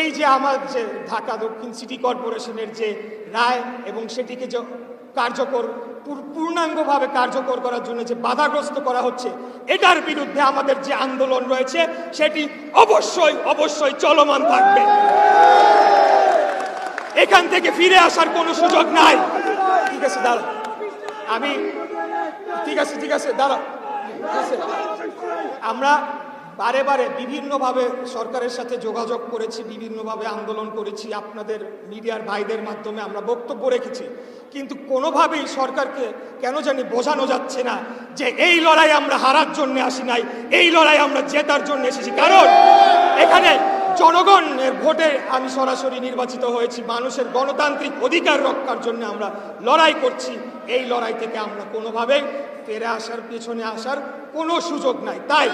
এই যে আমার যে ঢাকা দক্ষিণ সিটি কর্পোরেশনের যে রায় এবং সেটিকে যে কার্যকর পূর্ণাঙ্গভাবে কার্যকর করার জন্য যে বাধাগ্রস্ত করা হচ্ছে, এটার বিরুদ্ধে আমাদের যে আন্দোলন রয়েছে, সেটি অবশ্যই অবশ্যই চলমান থাকবে। এখান থেকে ফিরে আসার কোনো সুযোগ নাই। ঠিক আছে দাঁড়া আমি, ঠিক আছে ঠিক আছে দাঁড়া ঠিক আছে। আমরা বারে বারে বিভিন্নভাবে সরকারের সাথে যোগাযোগ করেছি, বিভিন্নভাবে আন্দোলন করেছি, আপনাদের মিডিয়ার ভাইদের মাধ্যমে আমরা বক্তব্য রেখেছি। কিন্তু কোনোভাবেই সরকারকে কেন জানি বোঝানো যাচ্ছে না যে এই লড়াই আমরা হারার জন্য আসি নাই, এই লড়াই আমরা জেতার জন্য এসেছি। কারণ এখানে জনগণের ভোটে আমি সরাসরি নির্বাচিত হয়েছি, মানুষের গণতান্ত্রিক অধিকার রক্ষার জন্য আমরা লড়াই করছি, এই লড়াই থেকে আমরা কোনোভাবেই ফিরে আসার পেছনে আসার কোনো সুযোগ নাই। তাই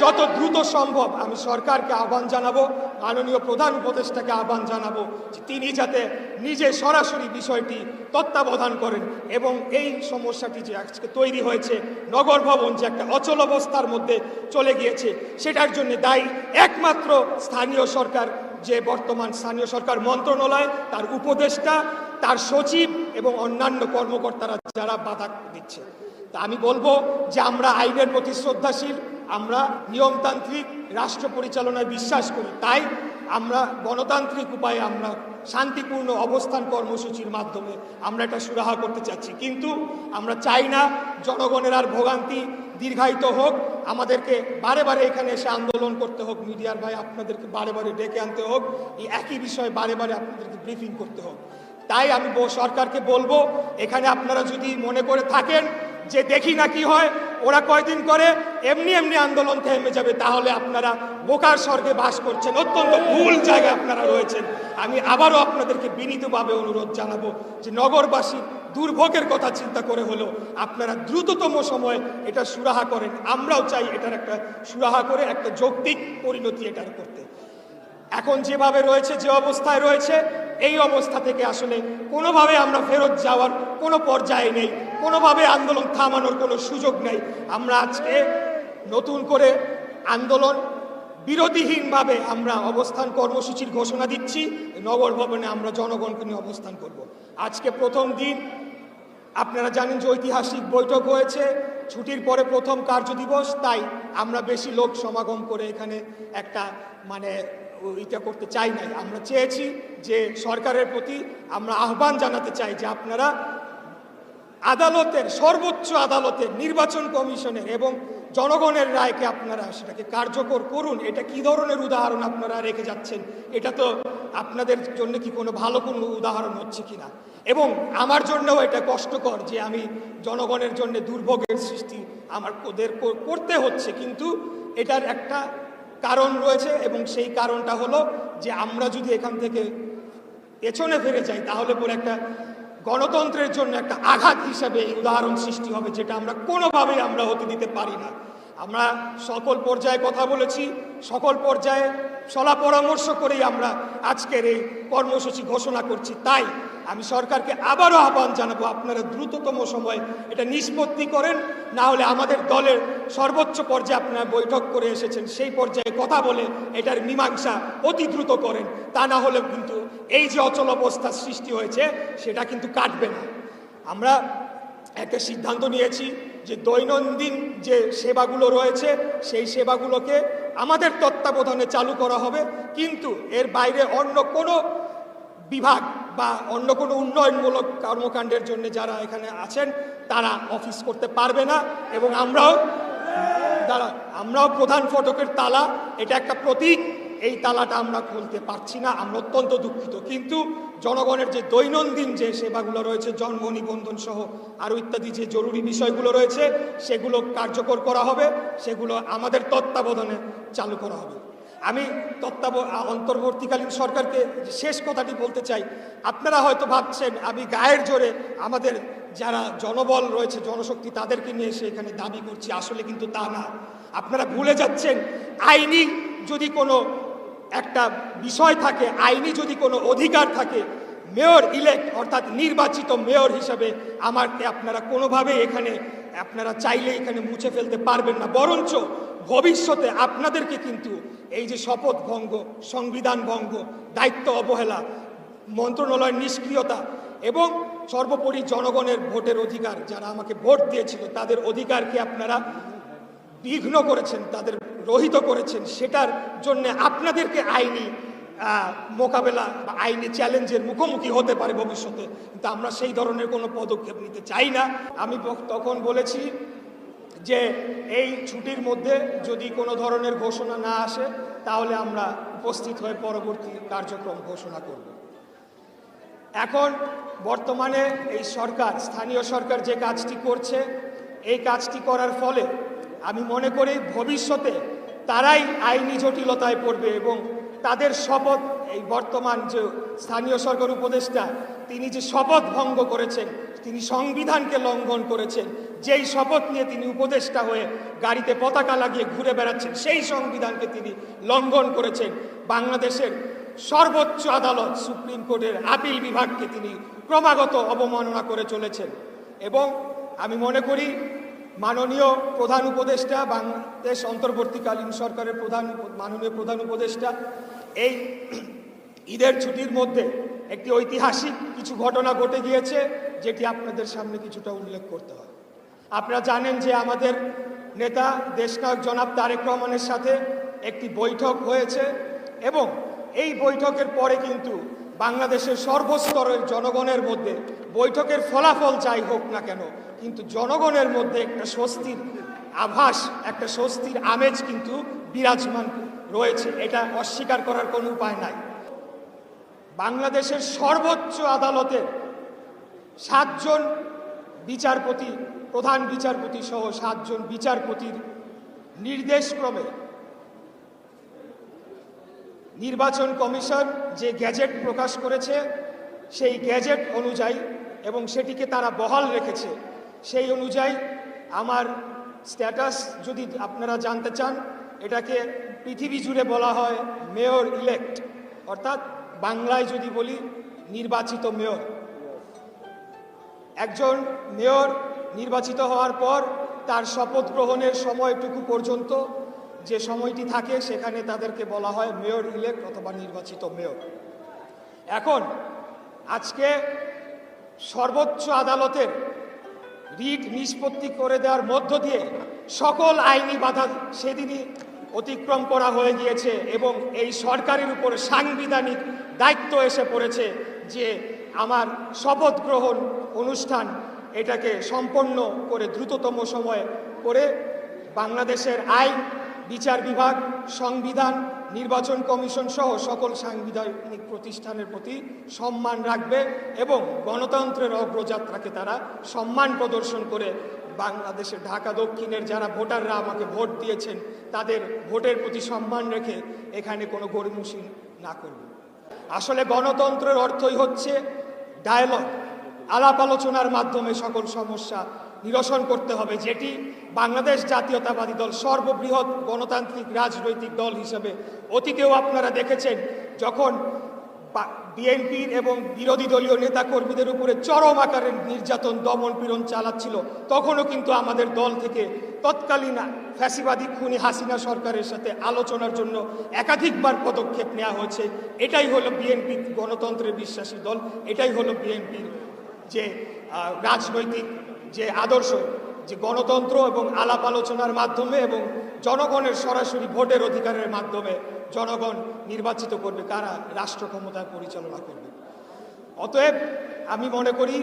যত দ্রুত সম্ভব আমি সরকারকে আহ্বান জানাব, মাননীয় প্রধান উপদেষ্টাকে আহ্বান জানাব যে তিনি যাতে নিজে সরাসরি বিষয়টি তত্ত্বাবধান করেন এবং এই সমস্যাটি যে আজকে তৈরি হয়েছে, নগর ভবন যে একটা অচল অবস্থার মধ্যে চলে গিয়েছে, সেটার জন্য দায়ী একমাত্র স্থানীয় সরকার যে বর্তমান স্থানীয় সরকার মন্ত্রণালয়, তার উপদেষ্টা, তার সচিব এবং অন্যান্য কর্মকর্তারা যারা বাধা দিচ্ছে। তা আমি বলব যে আমরা আইনের প্রতি শ্রদ্ধাশীল, আমরা নিয়মতান্ত্রিক, রাষ্ট্র পরিচালনায় বিশ্বাস করি। তাই আমরা গণতান্ত্রিক উপায়ে আমরা শান্তিপূর্ণ অবস্থান কর্মসূচির মাধ্যমে আমরা এটা সুরাহা করতে চাচ্ছি। কিন্তু আমরা চাই না জনগণের আর ভোগান্তি দীর্ঘায়িত হোক, আমাদেরকে বারে বারে এখানে এসে আন্দোলন করতে হোক, মিডিয়ার ভাই আপনাদেরকে বারে বারে ডেকে আনতে হোক, এই একই বিষয়ে বারে বারে আপনাদেরকে ব্রিফিং করতে হোক। তাই আমি সরকারকে বলব, এখানে আপনারা যদি মনে করে থাকেন যে দেখি না কি হয়, ওরা কয়দিন করে এমনি এমনি আন্দোলন থেমে যাবে। তাহলে আপনারা বোকার স্বর্গে বাস করছেন। অত্যন্ত ভুল জায়গায় আপনারা রয়েছেন। আমি আবারও আপনাদেরকে বিনীতভাবে অনুরোধ জানাব যে নগরবাসী দুর্ভোগের কথা চিন্তা করে হলো আপনারা দ্রুততম সময়ে এটা সুরাহা করেন। আমরাও চাই এটার একটা সুরাহা করে, একটা যৌক্তিক পরিণতি এটার করতে। এখন যেভাবে রয়েছে, যে অবস্থায় রয়েছে, এই অবস্থা থেকে আসলে কোনোভাবে আমরা ফেরত যাওয়ার কোনো পর্যায়ে নেই। কোনোভাবে আন্দোলন থামানোর কোনো সুযোগ নেই। আমরা আজকে নতুন করে আন্দোলন বিরোধীহীনভাবে আমরা অবস্থান কর্মসূচির ঘোষণা দিচ্ছি। নগর ভবনে আমরা জনগণকে নিয়ে অবস্থান করব। আজকে প্রথম দিন, আপনারা জানেন যে ঐতিহাসিক বৈঠক হয়েছে। ছুটির পরে প্রথম কার্য দিবস, তাই আমরা বেশি লোক সমাগম করে এখানে একটা মানে এটা করতে চাই নাই। আমরা চেয়েছি যে সরকারের প্রতি আমরা আহ্বান জানাতে চাই যে আপনারা আদালতের, সর্বোচ্চ আদালতের, নির্বাচন কমিশনের এবং জনগণের রায়কে আপনারা সেটাকে কার্যকর করুন। এটা কি ধরনের উদাহরণ আপনারা রেখে যাচ্ছেন? এটা তো আপনাদের জন্য কি কোনো ভালো কোনো উদাহরণ হচ্ছে কিনা? এবং আমার জন্যও এটা কষ্টকর যে আমি জনগণের জন্য দুর্ভোগের সৃষ্টি আমার ওদের করতে হচ্ছে। কিন্তু এটার একটা কারণ রয়েছে এবং সেই কারণটা হলো যে আমরা যদি এখান থেকে পেছনে ফিরে যাই, তাহলে পরে একটা গণতন্ত্রের জন্য একটা আঘাত হিসাবে এই উদাহরণ সৃষ্টি হবে, যেটা আমরা কোনোভাবেই আমরা হতে দিতে পারি না। আমরা সকল পর্যায়ে কথা বলেছি, সকল পর্যায়ে সলা পরামর্শ করেই আমরা আজকের এই কর্মসূচি ঘোষণা করছি। তাই আমি সরকারকে আবারও আহ্বান জানাব, আপনারা দ্রুততম সময়ে এটা নিষ্পত্তি করেন, না হলে আমাদের দলের সর্বোচ্চ পর্যায়ে আপনারা বৈঠক করে এসেছেন, সেই পর্যায়ে কথা বলে এটার মীমাংসা অতি দ্রুত করেন। তা না হলে কিন্তু এই যে অচল অবস্থার সৃষ্টি হয়েছে, সেটা কিন্তু কাটবে না। আমরা একটা সিদ্ধান্ত নিয়েছি যে দৈনন্দিন যে সেবাগুলো রয়েছে, সেই সেবাগুলোকে আমাদের তত্ত্বাবধানে চালু করা হবে, কিন্তু এর বাইরে অন্য কোনো বিভাগ বা অন্য কোনো উন্নয়নমূলক কর্মকাণ্ডের জন্য যারা এখানে আছেন, তারা অফিস করতে পারবে না এবং আমরাও, দাঁড়া, আমরাও প্রধান ফটকের তালা, এটা একটা প্রতীক, এই তালাটা আমরা খুলতে পারছি না, আমরা অত্যন্ত দুঃখিত। কিন্তু জনগণের যে দৈনন্দিন যে সেবাগুলো রয়েছে, জন্ম, নিবন্ধন সহ আরও ইত্যাদি যে জরুরি বিষয়গুলো রয়েছে, সেগুলো কার্যকর করা হবে, সেগুলো আমাদের তত্ত্বাবধানে চালু করা হবে। আমি তত্ত্বাব অন্তর্বর্তীকালীন সরকারকে শেষ কথাটি বলতে চাই, আপনারা হয়তো ভাবছেন, আমি গায়ের জোরে আমাদের যারা জনবল রয়েছে, জনশক্তি, তাদেরকে নিয়ে এসে এখানে দাবি করছি, আসলে কিন্তু তা না। আপনারা ভুলে যাচ্ছেন, আইনি যদি কোনো একটা বিষয় থাকে, আইনি যদি কোনো অধিকার থাকে, মেয়র ইলেক্ট অর্থাৎ নির্বাচিত মেয়র হিসাবে আমাকে আপনারা কোনোভাবে এখানে, আপনারা চাইলে এখানে মুছে ফেলতে পারবেন না। বরঞ্চ ভবিষ্যতে আপনাদেরকে কিন্তু এই যে শপথ ভঙ্গ, সংবিধান ভঙ্গ, দায়িত্ব অবহেলা, মন্ত্রণালয়ের নিষ্ক্রিয়তা এবং সর্বোপরি জনগণের ভোটের অধিকার, যারা আমাকে ভোট দিয়েছিল, তাদের অধিকারকে আপনারা বিঘ্ন করেছেন, তাদের রহিত করেছেন, সেটার জন্য আপনাদেরকে আইনি মোকাবেলা বা আইনি চ্যালেঞ্জের মুখোমুখি হতে পারে ভবিষ্যতে। কিন্তু আমরা সেই ধরনের কোনো পদক্ষেপ নিতে চাই না। আমি তখন বলেছি যে এই ছুটির মধ্যে যদি কোনো ধরনের ঘোষণা না আসে, তাহলে আমরা উপস্থিত হয়ে পরবর্তী কার্যক্রম ঘোষণা করব। এখন বর্তমানে এই সরকার, স্থানীয় সরকার যে কাজটি করছে, এই কাজটি করার ফলে আমি মনে করি ভবিষ্যতে তারাই আইনি জটিলতায় পড়বে এবং তাদের শপথ, এই বর্তমান যে স্থানীয় সরকার উপদেষ্টা, তিনি যে শপথ ভঙ্গ করেছেন, তিনি সংবিধানকে লঙ্ঘন করেছেন যেই শপথ নিয়ে তিনি উপদেষ্টা হয়ে গাড়িতে পতাকা লাগিয়ে ঘুরে বেড়াচ্ছেন, সেই সংবিধানকে তিনি লঙ্ঘন করেছেন। বাংলাদেশের সর্বোচ্চ আদালত সুপ্রিম কোর্টের আপিল বিভাগকে তিনি ক্রমাগত অবমাননা করে চলেছেন। এবং আমি মনে করি মাননীয় প্রধান উপদেষ্টা, বাংলাদেশ অন্তর্বর্তীকালীন সরকারের প্রধান মাননীয় প্রধান উপদেষ্টা, এই ঈদের ছুটির মধ্যে একটি ঐতিহাসিক কিছু ঘটনা ঘটে গিয়েছে, যেটি আপনাদের সামনে কিছুটা উল্লেখ করতে হয় আপনারা জানেন যে আমাদের নেতা দেশনায়ক জনাব তারেক রহমানের সাথে একটি বৈঠক হয়েছে এবং এই বৈঠকের পরে কিন্তু বাংলাদেশের সর্বস্তরের জনগণের মধ্যে বৈঠকের ফলাফল যাই হোক না কেন, কিন্তু জনগণের মধ্যে একটা স্বস্তির আভাস, একটা স্বস্তির আমেজ কিন্তু বিরাজমান রয়েছে। এটা অস্বীকার করার কোনো উপায় নাই। বাংলাদেশের সর্বোচ্চ আদালতের সাতজন বিচারপতি, প্রধান বিচারপতি সহ সাতজন বিচারপতির নির্দেশক্রমে নির্বাচন কমিশন যে গ্যাজেট প্রকাশ করেছে, সেই গ্যাজেট অনুযায়ী এবং সেটিকে তারা বহাল রেখেছে, সেই অনুযায়ী আমার স্ট্যাটাস যদি আপনারা জানতে চান, এটাকে পৃথিবী জুড়ে বলা হয় মেয়র ইলেক্ট অর্থাৎ বাংলায় যদি বলি নির্বাচিত মেয়র। একজন মেয়র নির্বাচিত হওয়ার পর তার শপথ গ্রহণের সময়টুকু পর্যন্ত যে সময়টি থাকে সেখানে তাদেরকে বলা হয় মেয়র ইলেক্ট অথবা নির্বাচিত মেয়র। এখন আজকে সর্বোচ্চ আদালতের রিট নিষ্পত্তি করে দেওয়ার মধ্য দিয়ে সকল আইনি বাধা সেদিনই অতিক্রম করা হয়ে গিয়েছে এবং এই সরকারের উপর সাংবিধানিক দায়িত্ব এসে পড়েছে যে আমার শপথ গ্রহণ অনুষ্ঠান এটাকে সম্পন্ন করে দ্রুততম সময়ে করে বাংলাদেশের আইন, বিচার বিভাগ, সংবিধান, নির্বাচন কমিশন সহ সকল সাংবিধানিক প্রতিষ্ঠানের প্রতি সম্মান রাখবে এবং গণতন্ত্রের অগ্রযাত্রাকে তারা সম্মান প্রদর্শন করে বাংলাদেশের ঢাকা দক্ষিণের যারা ভোটাররা আমাকে ভোট দিয়েছেন, তাদের ভোটের প্রতি সম্মান রেখে এখানে কোনো গরিমসি না করবে। আসলে গণতন্ত্রের অর্থই হচ্ছে ডায়ালগ আলাপ আলোচনার মাধ্যমে সকল সমস্যা নিরসন করতে হবে, যেটি বাংলাদেশ জাতীয়তাবাদী দল, সর্ববৃহৎ গণতান্ত্রিক রাজনৈতিক দল হিসেবে অতীতেও আপনারা দেখেছেন, যখন বিএনপির এবং বিরোধী দলীয় নেতাকর্মীদের উপরে চরম আকারের নির্যাতন, দমন পীড়ন চালাচ্ছিল, তখনও কিন্তু আমাদের দল থেকে তৎকালীন ফ্যাসিবাদী খুনি হাসিনা সরকারের সাথে আলোচনার জন্য একাধিকবার পদক্ষেপ নেওয়া হয়েছে। এটাই হলো বিএনপি গণতন্ত্রের বিশ্বাসী দল, এটাই হলো বিএনপির যে রাজনৈতিক যে আদর্শ, যে গণতন্ত্র এবং আলাপ আলোচনার মাধ্যমে এবং জনগণের সরাসরি ভোটের অধিকারের মাধ্যমে জনগণ নির্বাচিত করবে, কারা? রাষ্ট্র ক্ষমতা পরিচালনা করবে। অতএব আমি মনে করি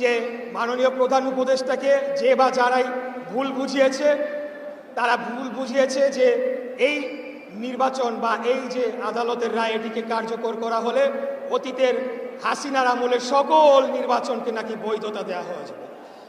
যে মাননীয় প্রধান উপদেষ্টাকে যে বা যারাই ভুল বুঝিয়েছে, তারা ভুল বুঝিয়েছে যে এই নির্বাচন বা এই যে আদালতের রায় এটিকে কার্যকর করা হলে অতীতের হাসিনার আমলের সকল নির্বাচনকে নাকি বৈধতা দেওয়া হয়ে যাবে।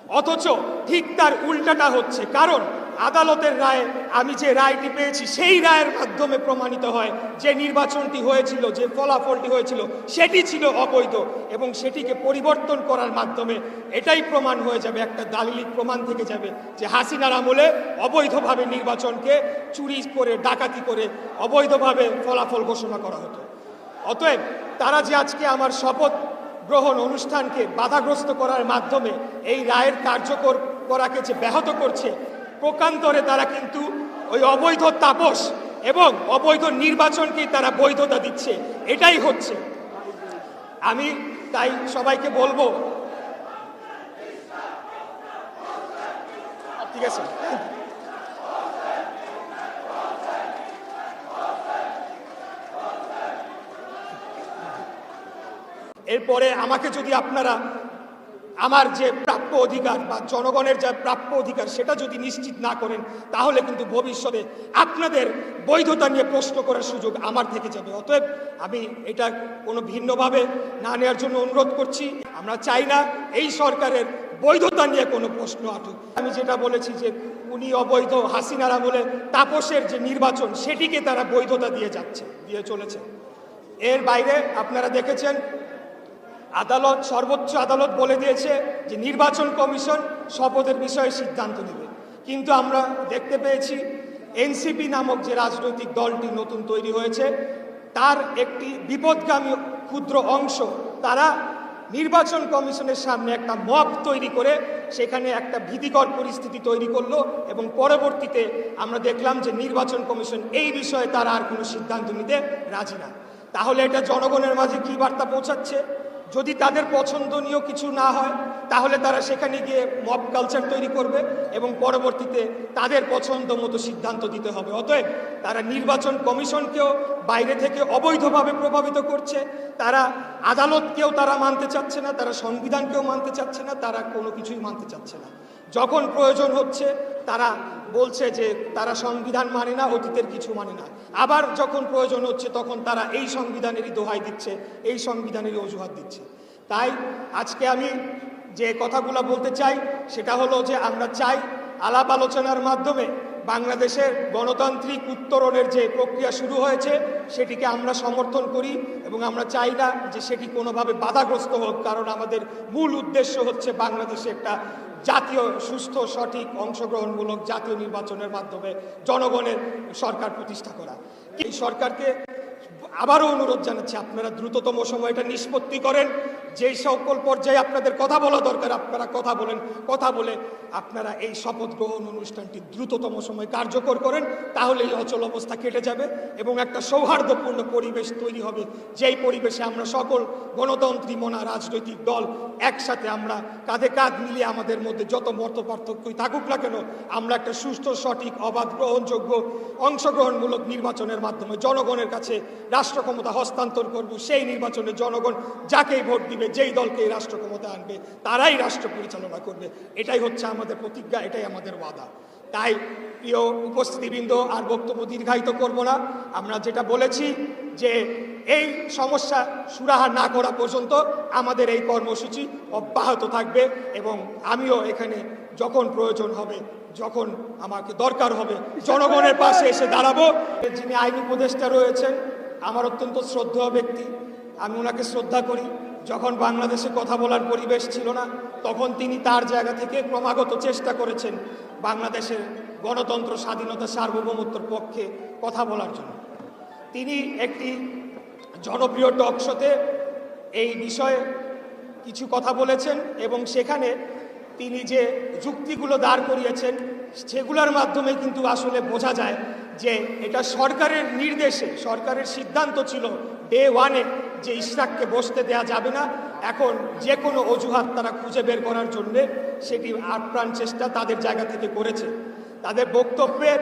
অথচ ঠিক তার উল্টাটা হচ্ছে, কারণ আদালতের রায়ে আমি যে রায়টি পেয়েছি, সেই রায়ের মাধ্যমে প্রমাণিত হয় যে নির্বাচনটি হয়েছিল, যে ফলাফলটি হয়েছিল, সেটি ছিল অবৈধ এবং সেটিকে পরিবর্তন করার মাধ্যমে এটাই প্রমাণ হয়ে যাবে, একটা দালিলিক প্রমাণ থেকে যাবে যে হাসিনার আমলে অবৈধভাবে নির্বাচনকে চুরি করে, ডাকাতি করে অবৈধভাবে ফলাফল ঘোষণা করা হতো। অতএব তারা যে আজকে আমার শপথ গ্রহণ অনুষ্ঠানকে বাধাগ্রস্ত করার মাধ্যমে এই রায়ের কার্যকর করাকে যে ব্যাহত করছে, প্রকান্তরে তারা কিন্তু ওই অবৈধ তাপস এবং অবৈধ নির্বাচনকেই তারা বৈধতা দিচ্ছে। এটাই হচ্ছে। আমি তাই সবাইকে বলব, ঠিক আছে? এরপরে আমাকে যদি আপনারা আমার যে প্রাপ্য অধিকার বা জনগণের যে প্রাপ্য অধিকার সেটা যদি নিশ্চিত না করেন, তাহলে কিন্তু ভবিষ্যতে আপনাদের বৈধতা নিয়ে প্রশ্ন করার সুযোগ আমার থেকে যাবে। অতএব আমি এটা কোনো ভিন্নভাবে না নেওয়ার জন্য অনুরোধ করছি। আমরা চাই না এই সরকারের বৈধতা নিয়ে কোনো প্রশ্ন আটুক। আমি যেটা বলেছি যে উনি অবৈধ হাসিনারা বলে তাপসের যে নির্বাচন, সেটিকে তারা বৈধতা দিয়ে যাচ্ছে, দিয়ে চলেছে। এর বাইরে আপনারা দেখেছেন আদালত, সর্বোচ্চ আদালত বলে দিয়েছে যে নির্বাচন কমিশন শপথের বিষয়ে সিদ্ধান্ত নেবে। কিন্তু আমরা দেখতে পেয়েছি এনসিপি নামক যে রাজনৈতিক দলটি নতুন তৈরি হয়েছে, তার একটি বিপদগামী ক্ষুদ্র অংশ, তারা নির্বাচন কমিশনের সামনে একটা মব তৈরি করে সেখানে একটা ভীতিকর পরিস্থিতি তৈরি করল এবং পরবর্তীতে আমরা দেখলাম যে নির্বাচন কমিশন এই বিষয়ে তারা আর কোনো সিদ্ধান্ত নিতে রাজি না। তাহলে এটা জনগণের মাঝে কি বার্তা পৌঁছাচ্ছে? যদি তাদের পছন্দনীয় কিছু না হয়, তাহলে তারা সেখানে গিয়ে মব কালচার তৈরি করবে এবং পরবর্তীতে তাদের পছন্দ মতো সিদ্ধান্ত দিতে হবে। অতএব তারা নির্বাচন কমিশনকেও বাইরে থেকে অবৈধভাবে প্রভাবিত করছে। তারা আদালতকেও তারা মানতে চাচ্ছে না, তারা সংবিধানকেও মানতে চাচ্ছে না, তারা কোনো কিছুই মানতে চাচ্ছে না। যখন প্রয়োজন হচ্ছে, তারা বলছে যে তারা সংবিধান মানে না, অতীতের কিছু মানে না। আবার যখন প্রয়োজন হচ্ছে, তখন তারা এই সংবিধানেরই দোহাই দিচ্ছে, এই সংবিধানেরই অজুহাত দিচ্ছে। তাই আজকে আমি যে কথাগুলো বলতে চাই, সেটা হলো যে আমরা চাই আলাপ আলোচনার মাধ্যমে বাংলাদেশের গণতান্ত্রিক উত্তরণের যে প্রক্রিয়া শুরু হয়েছে, সেটিকে আমরা সমর্থন করি এবং আমরা চাই না যে সেটি কোনোভাবে বাধাগ্রস্ত হোক, কারণ আমাদের মূল উদ্দেশ্য হচ্ছে বাংলাদেশে একটা জাতীয় সুস্থ সঠিক অংশগ্রহণমূলক জাতীয় নির্বাচনের মাধ্যমে জনগণের সরকার প্রতিষ্ঠা করা। এই সরকারকে আবারও অনুরোধ জানাচ্ছি, আপনারা দ্রুততম সময়টা নিষ্পত্তি করেন। যেই সকল পর্যায়ে আপনাদের কথা বলা দরকার, আপনারা কথা বলেন, কথা বলে আপনারা এই শপথ গ্রহণ অনুষ্ঠানটি দ্রুততম সময় কার্যকর করেন তাহলে এই অচল অবস্থা কেটে যাবে এবং একটা সৌহার্দ্যপূর্ণ পরিবেশ তৈরি হবে। যেই পরিবেশে আমরা সকল গণতন্ত্রী, মনা রাজনৈতিক দল একসাথে আমরা কাঁধে কাঁধ মিলিয়ে আমাদের মধ্যে যত মত পার্থক্যই থাকুক না কেন, আমরা একটা সুস্থ সঠিক, অবাধ, গ্রহণযোগ্য, অংশগ্রহণমূলক নির্বাচনের মাধ্যমে জনগণের কাছে রাষ্ট্র ক্ষমতা হস্তান্তর করব, সেই নির্বাচনে জনগণ যাকেই ভোট দিবে, যেই দলকে এই রাষ্ট্র ক্ষমতা আনবে, তারাই রাষ্ট্র পরিচালনা করবে। এটাই হচ্ছে আমাদের প্রতিজ্ঞা, এটাই আমাদের ওয়াদা। তাই প্রিয় উপস্থিতিবৃন্দ, আর বক্তব্য দীর্ঘায়িত করব না। আমরা যেটা বলেছি যে, এই সমস্যা সুরাহা না করা পর্যন্ত আমাদের এই কর্মসূচি অব্যাহত থাকবে এবং আমিও এখানে যখন প্রয়োজন হবে, যখন আমাকে দরকার হবে, জনগণের পাশে এসে দাঁড়াবো। যিনি আইন উপদেষ্টা রয়েছেন আমার অত্যন্ত শ্রদ্ধেয় ব্যক্তি। আমি ওনাকে শ্রদ্ধা করি। যখন বাংলাদেশে কথা বলার পরিবেশ ছিল না, তখন তিনি তার জায়গা থেকে ক্রমাগত চেষ্টা করেছেন বাংলাদেশের গণতন্ত্র, স্বাধীনতা সার্বভৌমত্বর পক্ষে কথা বলার জন্য। তিনি একটি জনপ্রিয় টক শোতে এই বিষয়ে কিছু কথা বলেছেন এবং সেখানে তিনি যে যুক্তিগুলো দাঁড় করিয়েছেন, সেগুলোর মাধ্যমে কিন্তু আসলে বোঝা যায় যে এটা সরকারের নির্দেশে, সরকারের সিদ্ধান্ত ছিল ডে ওয়ানে যে ইশরাককে বসতে দেয়া যাবে না। এখন যে কোনো অজুহাত তারা খুঁজে বের করার জন্যে সেটি আপ্রাণ চেষ্টা তাদের জায়গা থেকে করেছে। তাদের বক্তব্যের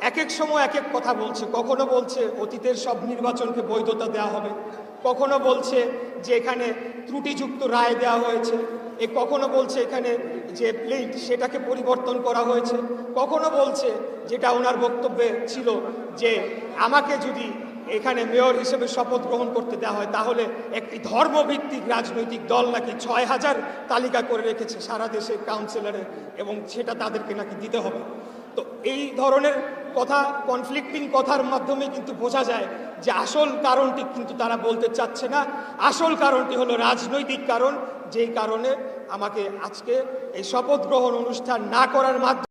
এক এক সময় এক এক কথা বলছে। কখনো বলছে অতীতের সব নির্বাচনকে বৈধতা দেওয়া হবে। কখনো বলছে যে এখানে ত্রুটিযুক্ত রায় দেওয়া হয়েছে। এ কখনো বলছে এখানে যে প্লেট সেটাকে পরিবর্তন করা হয়েছে? কখনো বলছে যেটা ওনার বক্তব্যে ছিল যে আমাকে যদি এখানে মেয়র হিসেবে শপথ গ্রহণ করতে দেওয়া হয়, তাহলে একটি ধর্মভিত্তিক রাজনৈতিক দল নাকি ছয় হাজার তালিকা করে রেখেছে সারা দেশের কাউন্সিলরে এবং সেটা তাদেরকে নাকি দিতে হবে। তো এই ধরনের কথা কনফ্লিক্টিং কথার মাধ্যমে কিন্তু বোঝা যায় যে আসল কারণটি কিন্তু তারা বলতে চাচ্ছে না। আসল কারণটি হলো রাজনৈতিক কারণ, যেই কারণে আমাকে আজকে এই শপথ গ্রহণ অনুষ্ঠান না করার মাধ্যমে